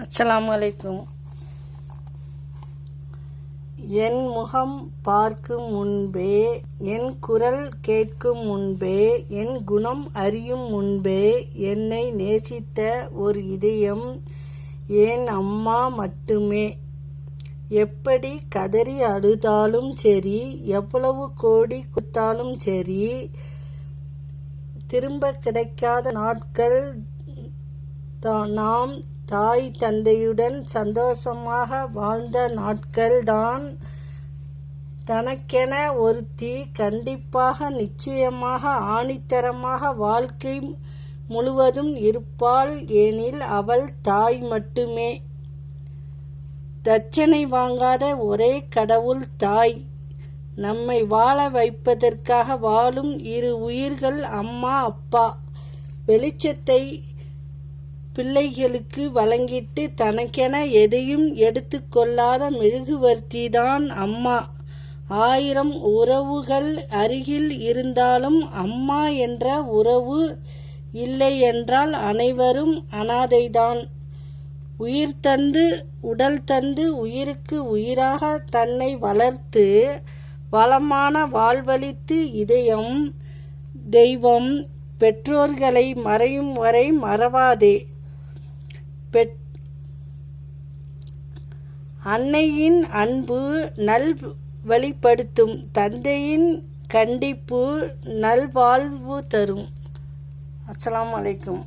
அஸ்ஸலாமு அலைக்கும். என் முகம் பார்க்கும் முன்பே என் குரல் கேட்கும் முன்பே என் குணம் அறியும் முன்பே என்னை நேசித்த ஒரு இதயம் என் அம்மா மட்டுமே. எப்படி கதறி அழுதாலும் சரி எவ்வளவு கோடி குத்தாலும் சரி திரும்ப கிடைக்காத நாட்கள் தான் நாம் தாய் தந்தையுடன் சந்தோஷமாக வாழ்ந்த நாட்கள்தான். தனக்கென ஒருத்தி கண்டிப்பாக நிச்சயமாக ஆணித்தரமாக வாழ்க்கை முழுவதும் இருப்பாள் எனில் அவள் தாய் மட்டுமே. தட்சணை வாங்காத ஒரே கடவுள் தாய். நம்மை வாழ வைப்பதற்காக வாழும் இரு உயிர்கள் அம்மா அப்பா. வெளிச்சத்தை பிள்ளைகளுக்கு வழங்கிட்டு தனக்கென எதையும் எடுத்துக்கொள்ளாத மெழுகுவர்த்திதான் அம்மா. ஆயிரம் உறவுகள் அருகில் இருந்தாலும் அம்மா என்ற உறவு இல்லை என்றால் அனைவரும் அனாதைதான். உயிர் தந்து உடல் தந்து உயிருக்கு உயிராக தன்னை வளர்த்து வளமான வாழ்வளித்து இதயம் தெய்வம் பெற்றோர்களை மறையும் வரை மறவாதே. பெற் அன்னையின் அன்பு நல் வழிப்படுத்தும் தந்தையின் கண்டிப்பு நல்வாழ்வு தரும். அஸ்லாம் அலைக்கும்.